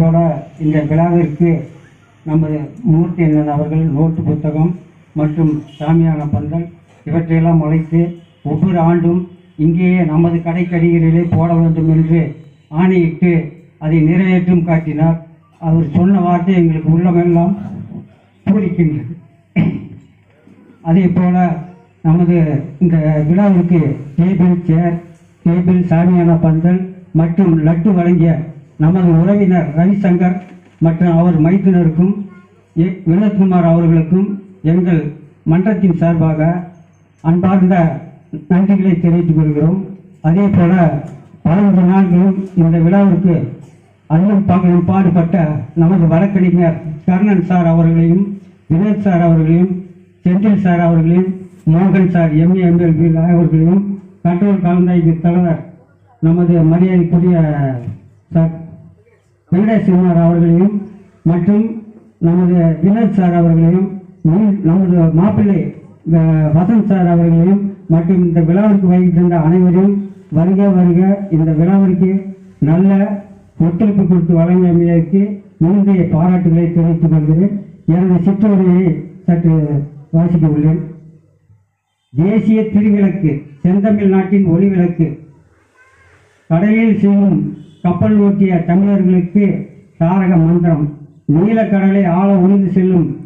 போல இந்த விழாவிற்கு நமது மூர்த்தி அண்ணன் அவர்கள் நோட்டு புத்தகம் மற்றும் சாமியான பந்தல் இவற்றையெல்லாம் அழைத்து ஒவ்வொரு ஆண்டும் இங்கேயே நமது கடைக்கடிகளிலே போட வேண்டும் என்று ஆணையிட்டு அதை நிறைவேற்றும் காட்டினார். அவர் சொன்ன வார்த்தை எங்களுக்கு உள்ளமெல்லாம் பூரிக்கின்றது. அதே போல நமது இந்த விழாவிற்கு டேபிள் சேர் டேபிள் சாமியான பந்தல் மற்றும் லட்டு வழங்கிய நமது உறவினர் ரவிசங்கர் மற்றும் அவர் மைத்துனருக்கும் வினோத்குமார் அவர்களுக்கும் எங்கள் மன்றத்தின் சார்பாக அன்பார்ந்த நன்றிகளை தெரிவித்துக் கொள்கிறோம். அதே போல பதினஞ்சு நாட்களும் இந்த விழாவிற்கு அல்லும் பகலும் பாடுபட்ட நமது வழக்கறிஞர் கர்ணன் சார் அவர்களையும் வினோத் சார் அவர்களையும் செந்தில் சார் அவர்களையும் மோகன் சார் எம்ஏ எம்எல்பி அவர்களையும் கண்ட்ரோல் கலந்தாய்வு தலைவர் நமது மரியாதைக்குரிய சார் வெங்கடேஷ்குமார் அவர்களையும் மற்றும் நமது வினோத் சார் அவர்களையும் நமது மாப்பிள்ளை வசந்த் சார் அவர்களையும் மற்றும் இந்த விழாவிற்கு வருகை அனைவரையும் வருக வருக இந்த விழாவிற்கு நல்ல ஒத்துழைப்பு கொடுத்து வழங்கியமைக்கு முந்தைய பாராட்டுகளை தெரிவித்துக் கொள்கிறேன். எனது சிற்றுரையை சற்று வாசிக்க உள்ளேன். தேசிய திருவிளக்கு செந்தமிழ் நாட்டின் ஒளிவிளக்கு கடலில் செய்யும் கப்பல் ஓட்டிய தமிழர்களுக்கு தாரக மந்திரம். நீலக்கடலை ஆழ உழுந்து செல்லும்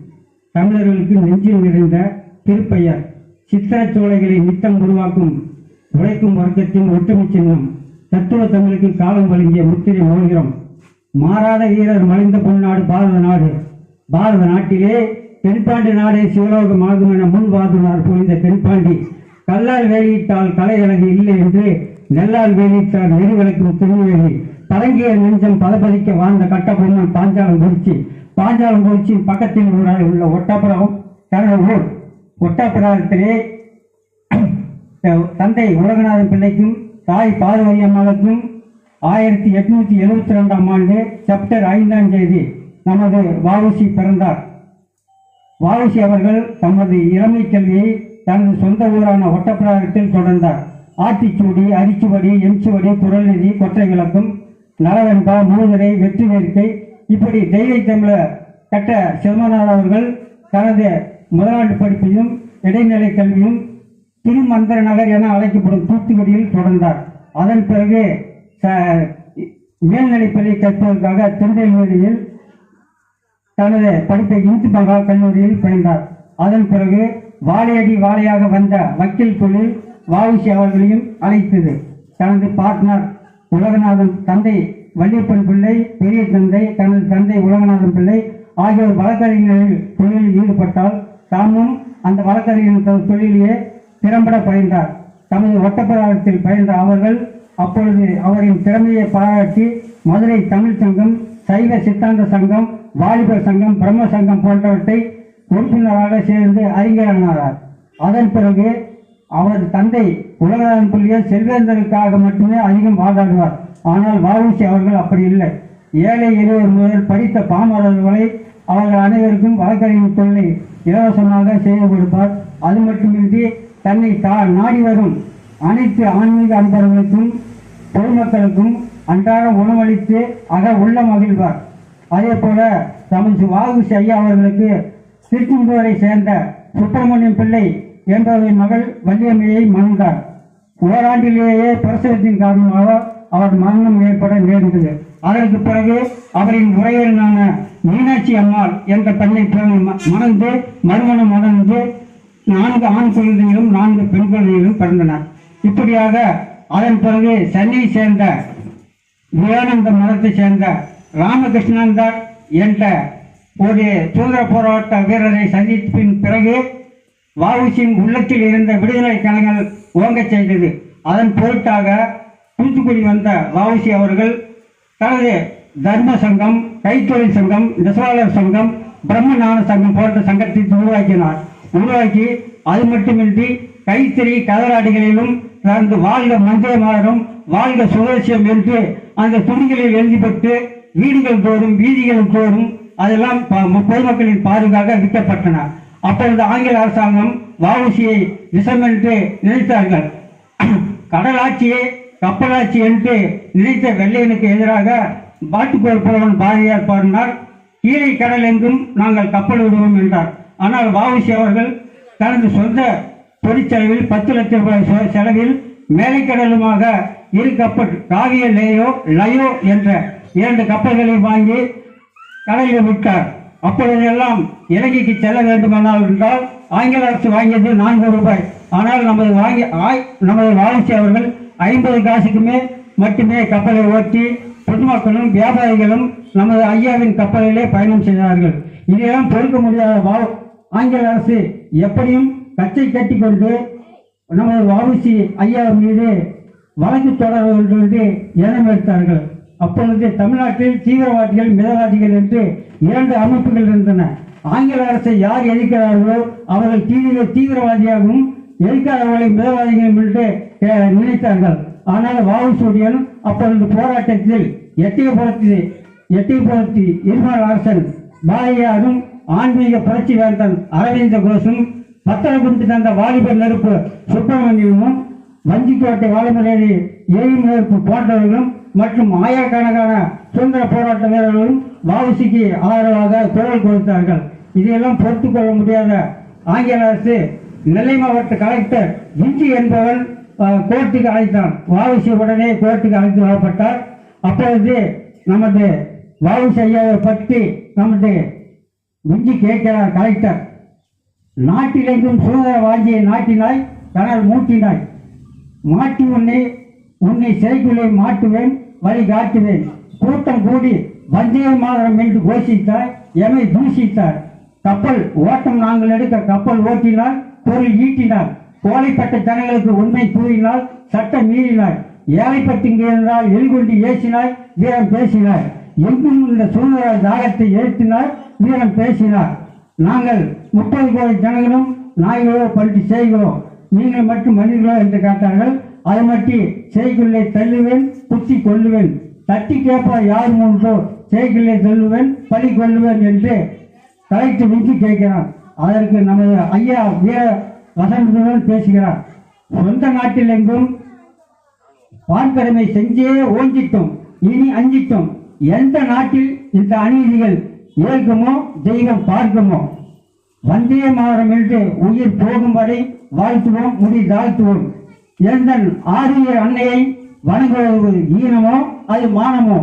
தமிழர்களுக்கு நெஞ்சில் நிறைந்த திருப்பெயர். சித்திரச் சோலைகளை நித்தம் உருவாக்கும் உழைக்கும் வர்க்கத்தின் ஒற்றுமை சின்னம். தத்துவ தமிழுக்கு காலம் வழங்கிய முத்திரை மோதிரம். மாறாத வீரர் மலைந்த பொன்னாடு பாரத நாடு. பாரத நாட்டிலே தென்பாண்டி நாடே சிவலோகமாகும் என முன் வாதுனார் புரிந்த தென்பாண்டி. கல்லால் வேலையிட்டால் கலை அழகு இல்லை என்று நெல்லார் வேலியிட்டால் வெறிவிளக்கும் திருநெல்வேலி பழங்கிய நெஞ்சம் பதபதிக்க வாழ்ந்த கட்டபொம்மன் பாஞ்சாலம் குறிச்சி பாஞ்சாலம் குறிச்சியின் பக்கத்தில் உள்ள ஒட்டாபுரம் கரண ஊர் ஒட்டப்புறத்திலே தந்தை உலகநாதன் பிள்ளைக்கும் தாய் பார்வதி அம்மாவுக்கும் ஆயிரத்தி எட்நூத்தி எழுபத்தி ரெண்டாம் ஆண்டு செப்டர் ஐந்தாம் தேதி நமது வாவுசி பிறந்தார். வாவுசி அவர்கள் தமது இளமை கல்வியை தனது சொந்த ஊரான ஒட்டப்பிராயத்தில் தொடர்ந்தார். ஆட்டிச்சூடி அரிச்சுவடி எம்சுவடி குரல்நிதி கொற்றை விளக்கம் நலவெண்பா மூதரை வெற்றி வேர்க்கை இப்படி தெய்வை தமிழர் கட்ட சிவமனார் அவர்கள் தனது முதலாண்டு படிப்பையும் இடைநிலை கல்வியும் திருமந்திர நகர் என அழைக்கப்படும் தூத்துக்குடியில் தொடர்ந்தார். அதன் பிறகு மேல்நிலைப்பள்ளி கற்பதற்காக திருநெல்வேலியில் தனது படிப்பை இந்து மகா கல்லூரியில் பயின்றார் அதன் பிறகு வாழையடி வாழையாக வந்த வக்கீல் தொழில் வாவுசி அவர்களையும் அழைத்தது. தனது பார்ட்னர் உலகநாதன் தந்தை வள்ளியப்பன் பிள்ளை பெரிய தந்தை தனது தந்தை உலகநாதன் பிள்ளை ஆகியோர் வழக்கறிஞர்கள் தொழிலில் ஈடுபட்டால் தாமும் அந்த வழக்கறிஞர் தொ- தொழிலையே திறம்பட பயின்றார். தமது ஒட்டப்பிராயத்தில் பயின்ற அவர்கள் அப்பொழுது அவரின் திறமையை பாராட்டி மதுரை தமிழ் சங்கம் சைவ சித்தாந்த சங்கம் வாலிபர் சங்கம் பிரம்ம சங்கம் போன்றவற்றை உறுப்பினராக சேர்ந்து அறிஞரானார். அதன் பிறகு அவரது தந்தை உலகநாதன் பிள்ளையை செல்வேந்தருக்காக மட்டுமே அதிகம் வாதாடுவார் ஆனால் வாவுசி அவர்கள் அப்படி இல்லை. ஏழை இருவர் முதல் படித்த பாமரர்களை அவர்கள் அனைவருக்கும் வழக்கறிஞர் தொழிலை இலவசமாக செய்து கொடுப்பார். அது மட்டுமின்றி தன்னை தா நாடி வரும் அனைத்து ஆன்மீக அன்பர்களுக்கும் பொதுமக்களுக்கும் அன்றாட உணவளித்து அக உள்ள மகிழ்வார். அதே போல தமது வாகுசி ஐயா அவர்களுக்கு திருச்செந்தூரை சேர்ந்த சுப்பிரமணியம் பிள்ளை என்பவரின் மகள் வள்ளியம்மையை மணந்தார். ஓராண்டிலேயே பிரசவத்தின் காரணமாக அவர் மரணம் ஏற்பட நேர்ந்தது. அதற்கு பிறகு அவரின் உறவினரான மீனாட்சி அம்மாள் என்ற பெண்ணை ம- மணந்து மறுமணம் மணந்து நான்கு ஆண் குழந்தைகளும் நான்கு பெண் குழந்தைகளும் பிறந்தனர். இப்படியாக அதன் பிறகு சென்னையை சேர்ந்த விவேகானந்த மதத்தை சேர்ந்த ராமகிருஷ்ணந்தர் என்ற ஒரு சுதந்திர போராட்ட வீரரை சந்திப்பின் பிறகு வஉசியின் உள்ளத்தில் இருந்த விடுதலை கணங்கள் ஓங்கச் செய்தது அதன் பொருட்டாக தூத்துக்குடி வந்த வாவுசி அவர்கள் தனது தர்ம சங்கம் கைத்தொழில் சங்கம் நெசவாளர் சங்கம் பிரம்ம ஞான சங்கம் போன்ற சங்கத்தை உருவாக்கினார். உருவாக்கி அது மட்டுமின்றி கைத்தறி கதராடிகளிலும் தனது வாழ்க மஞ்சள் மாதம் வாழ்க சுதேசியம் என்று அந்த துணிகளில் எழுதிப்பட்டு வீடுகள் தோறும் வீதிகள் தோறும் அதெல்லாம் ப- பொதுமக்களின் பாதுகாக விற்கப்பட்டன. அப்பொழுது ஆங்கில அரசாங்கம் வஉசியை விஷம் என்று நினைத்தார்கள். கடலாட்சியை கப்பலாட்சி என்று நினைத்த வெள்ளையனுக்கு எதிராக பாட்டுப்போர் புலவன் பாரதியார் பாடினார். கீழே கடல் எங்கும் நாங்கள் கப்பல் விடுவோம் என்றார். ஆனால் வாவுசி அவர்கள் தனது சொந்த தொழிற்செலவில் பத்து லட்சம் ரூபாய் செலவில் மேலைக்கடலுமாக இரு கப்பல் காவிய லேயோ லயோ என்ற இரண்டு கப்பல்களை வாங்கி கடலில் விட்டார். அப்பொழுதெல்லாம் இலங்கைக்கு செல்ல வேண்டுமானால் என்றால் ஆங்கில அரசு வாங்கியது நான்கு ரூபாய். ஆனால் நமது வாங்கி ஆய்- நமது வாரிசு அவர்கள் ஐம்பது காசுக்குமே மட்டுமே கப்பலை ஓட்டி பொதுமக்களும் வியாபாரிகளும் நமது ஐயாவின் கப்பலிலே பயணம் செய்தார்கள். இதையெல்லாம் பொறுக்க முடியாத வா ஆங்கில அரசு எப்படியும் கச்சை கட்டி கொண்டு நமது வாவுசி ஐயா மீது வழக்கு தொடர வேண்டும் என்று இடம் எடுத்தார்கள். அப்பொழுது தமிழ்நாட்டில் தீவிரவாதிகள் மிதவாதிகள் என்று இரண்டு அமைப்புகள் இருந்தன. ஆங்கில அரசை யார் எதிர்க்கிறார்களோ அவர்கள் தீவிர தீவிரவாதியாகவும் எதிர்க்காதவர்களை மிதவாதிகளும் என்று நினைத்தார்கள். ஆனால் வாவுசூரியன் அப்பொழுது போராட்டத்தில் எட்டியபுரத்து எட்டியபுரத்தி இருமல் அரசன் பாரதியாரும் ஆன்மீக புரட்சி வேந்தன் அரவிந்த கோஷும் பத்தரகுண்டு தந்த வாலிபர் நெருப்பு சுப்பிரமணியமும் வஞ்சிக்கோட்டை வாழமுறையை ஏயும் நெருப்பு போன்றவர்களும் மற்றும் ஆயிரக்கணக்கான சுதந்திர போராட்ட வீரர்களும் வாவுசிக்கு ஆதரவாக குரல் கொடுத்தார்கள். இதையெல்லாம் பொறுத்து கொள்ள முடியாத ஆங்கில அரசு நெல்லை மாவட்ட கலெக்டர் விஞ்சி என்பவன் கோர்ட்டுக்கு அழைத்தான். வாவுசி உடனே கோர்ட்டுக்கு அழைத்து வரப்பட்டார். அப்பொழுது நமது வாவுசி ஐயாவை பற்றி நமது விஞ்சி கேட்கிறார் கலெக்டர். நாட்டிலெங்கும் சுதந்திர வாஞ்சியை நாட்டினாய் தனால் மூட்டினாய். மாட்டி உன்னை உன்னை சிறைக்குள்ளே மாட்டுவேன். வழி காட்டுவேன் கூட்டம் கூடி வந்தே மாதரம் என்று கோஷித்தார் எமை தூஷித்தார். கப்பல் ஓட்டம் நாங்கள் எடுக்க கப்பல் ஓட்டினார் பொருள் ஈட்டினார். கோழைப்பட்ட ஜனங்களுக்கு உண்மை கூறினார் சட்டம் மீறினார். ஏழைப்பட்டு இங்கே இருந்தால் எலிகொண்டு ஏசினார் வீரம் பேசினார். எங்கும் இந்த சுதந்திர தாகத்தை ஏற்றினார் வீரம் பேசினார். நாங்கள் முப்பது கோடி ஜனங்களும் நாய்களோ பல்டி செய்கிறோம். நீங்கள் மட்டும் மனிதர்களோ என்று கேட்டார்கள். அதை மட்டும் செய்குள்ளே தள்ளுவேன் குத்தி கொள்ளுவேன் தட்டி கேட்பா யார் மூன்றோ செய்குள்ளே தள்ளுவேன் பழி கொள்ளுவேன் என்று கலெக்டர் விஞ்சி கேட்கிறான் அதற்கு நமது ஐயா வீர வசந்தன் பேசுகிறார். சொந்த நாட்டில் எங்கும் வான்கடமை செஞ்சே ஓஞ்சிட்டோம் இனி அஞ்சிட்டோம். எந்த நாட்டில் இந்த அநீதிகள் ஏற்குமோ தெய்வம் பார்க்குமோ? வந்தே மாவரம் என்று உயிர் போகும் வரை வாழ்த்துவோம் முடி தாழ்த்துவோம். எந்த ஆரிய அன்னையை வணங்குவது ஈனமோ அது மானமோ?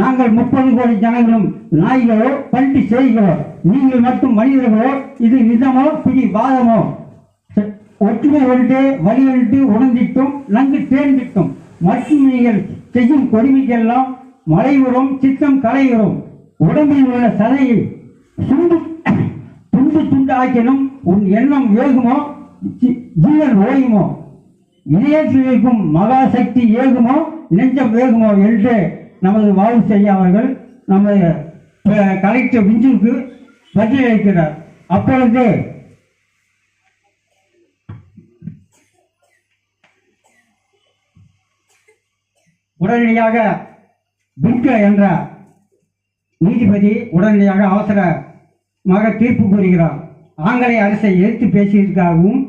நாங்கள் முப்பது கோடி ஜனங்களும் நாய்களோ பல்டி செய்களோ நீங்கள் மட்டும் மனிதர்களோ இது நிதமோ பிடி வாதமோ? ஒற்றுமை ஒன்று வழி ஒன்று உணர்ந்திட்டும் நன்கு தேர்ந்திட்டும். மற்றும் நீங்கள் செய்யும் கொடுமைக்கெல்லாம் மலையுறோம் சித்தம் கலையுறோம். உடம்பில் உள்ள சதையை சுண்டு துண்டு துண்டு ஆக்கினும் உன் எண்ணம் வேகுமோ ஜீவன் ஓயுமோ? இதயத்தில் இருக்கும் மகாசக்தி ஏகுமோ நெஞ்சம் வேகுமோ என்று நமது வாவு செய்ய அவர்கள் நமது கலெக்டர் விஞ்சுக்கு பதிலளிக்கிறார். அப்பொழுது உடனடியாக பிங்க என்ற நீதிபதி உடனடியாக அவசரமாக தீர்ப்பு கூறுகிறார். ஆங்கிலேய அரசை எதிர்த்து பேசியதற்காகவும்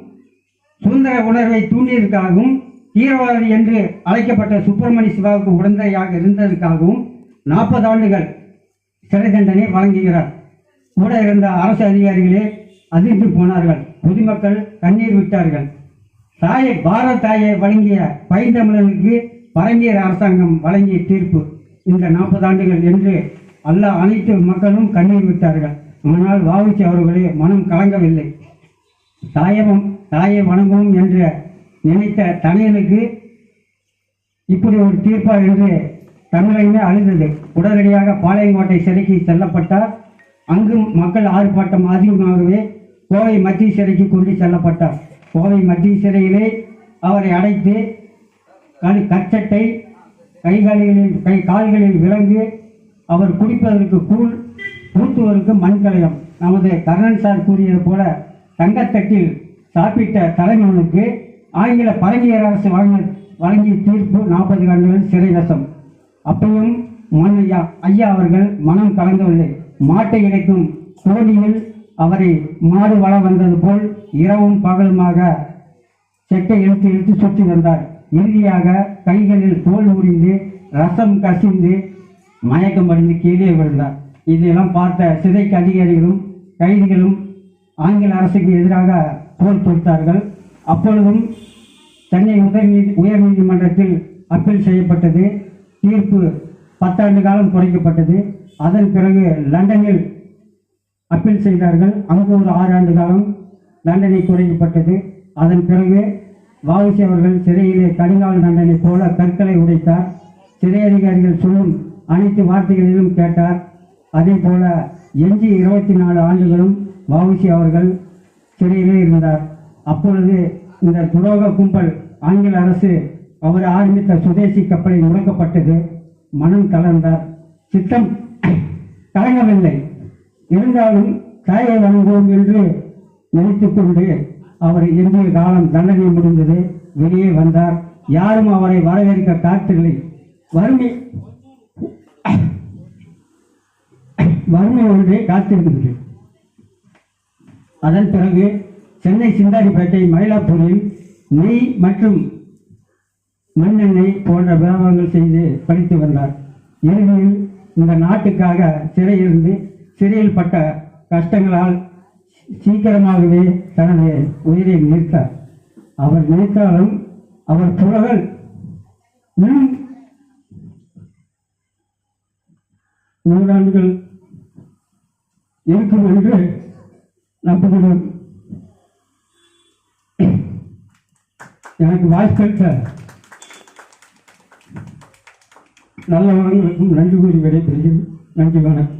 சுதந்திர உணர்வை தூண்டியதற்காகவும் தீவிரவாதி என்று அழைக்கப்பட்ட சுப்பிரமணிய சிவாவுக்கு உடந்தையாக இருந்ததற்காகவும் நாற்பது ஆண்டுகள் சிறை தண்டனை வழங்குகிறார். கூட இருந்த அரசு அதிகாரிகளே அதிர்ந்து போனார்கள். பொதுமக்கள் கண்ணீர் விட்டார்கள். தாயை பாரத தாயை வழங்கிய பைந்தமிழனுக்கு பரங்கியர் அரசாங்கம் வழங்கிய தீர்ப்பு இந்த நாற்பது ஆண்டுகள் என்று அல்ல அனைத்து மக்களும் கண்ணீர் விட்டார்கள். ஆனால் வாவுச்சி அவர்களே மனம் கலங்கவில்லை. தாயமும் தாயை வணங்கவும் என்று நினைத்த தனையனுக்கு இப்படி ஒரு தீர்ப்பா என்று தமிழகமே அழுந்தது உடனடியாக பாளையங்கோட்டை சிறைக்கு செல்லப்பட்டார். அங்கும் மக்கள் ஆர்ப்பாட்டம் அதிகமாகவே கோவை மத்திய சிறைக்கு கொண்டு செல்லப்பட்டார். கோவை மத்திய சிறையிலே அவரை அடைத்து கல் கச்சட்டை கைகளில் கை கால்களில் விலங்கு அவர் குடிப்பதற்கு கூழ் ஊத்துவதற்கு மண்கலயம். நமது கர்ணன் சார் கூறியது போல தங்கத்தட்டில் சாப்பிட்ட தலைவனுக்கு ஆங்கில பரங்கியர் அரசு வழங்க வழங்கிய தீர்ப்பு நாற்பது ஆண்டுகள் சிறைவசம் அப்பையும் மண் ஐயா ஐயா அவர்கள் மனம் கலங்கவில்லை. மாட்டை இணைக்கும் கோடியில் அவரை மாடு வள வந்தது போல் இரவும் பகலுமாக செட்டை இழுத்து இழுத்து சுற்றி வந்தார். இறுதியாக கைகளில் தோல் உறிந்து ரசம் கசிந்து மயக்கம் அடைந்து கீழே விழுந்தார். இதையெல்லாம் பார்த்த சிறைக்கு அதிகாரிகளும் கைதிகளும் ஆங்கில அரசுக்கு எதிராக போர் கொடுத்தார்கள். அப்பொழுதும் சென்னை உயர் நீதி உயர் நீதிமன்றத்தில் அப்பீல் செய்யப்பட்டது. தீர்ப்பு பத்தாண்டு காலம் குறைக்கப்பட்டது. அதன் பிறகு லண்டனில் அப்பீல் செய்தார்கள். அங்கு ஒரு ஆறு ஆண்டு காலம் தண்டனை குறைக்கப்பட்டது. அதன் பிறகு வாவுசி அவர்கள் சிறையிலே கடுங்கால் தண்டனை போல கற்களை உடைத்தார். சிறை அதிகாரிகள் சொல்லும் அனைத்து வார்த்தைகளிலும் கேட்டார். அதே போல எஞ்சி இருபத்தி நாலு ஆண்டுகளும் வாவுசி அவர்கள் சிறையிலே இருந்தார். அப்பொழுது இந்த துரோக கும்பல் ஆங்கில அரசு அவர் ஆரம்பித்த சுதேசி கப்பலை முடக்கப்பட்டது. மனம் தளர்ந்தார் சித்தம் கலங்கவில்லை. இருந்தாலும் தாயை வழங்குவோம் என்று நினைத்து கொண்டு அவர் இந்திய காலம் தண்டனை முடிந்தது. வெளியே வந்தார். யாரும் அவரை வரவேற்க காத்தில்லை வறுமை வறுமை ஒன்றே காத்திருந்தது அதன் பிறகு சென்னை சிந்தாடிப்பேட்டை மயிலாப்பூரில் நெய் மற்றும் மண்ணெண்ணெய் போன்ற வியாபாரங்கள் செய்து படித்து வந்தார். இறுதியில் இந்த நாட்டுக்காக சிறையிருந்து சிறையில் பட்ட கஷ்டங்களால் சீக்கிரமாகவே தனது உயிரை நிறுத்தார் அவர் நினைத்தாலும் அவர் புலகள் இன்னும் நூறாண்டுகள் இருக்கும் என்று நம்புகிறோம். எனக்கு வாய்ப்பளித்த நல்லவர்களுக்கும் நன்றி கூறி விடைபெறுகிறேன் நன்றி வணக்கம்.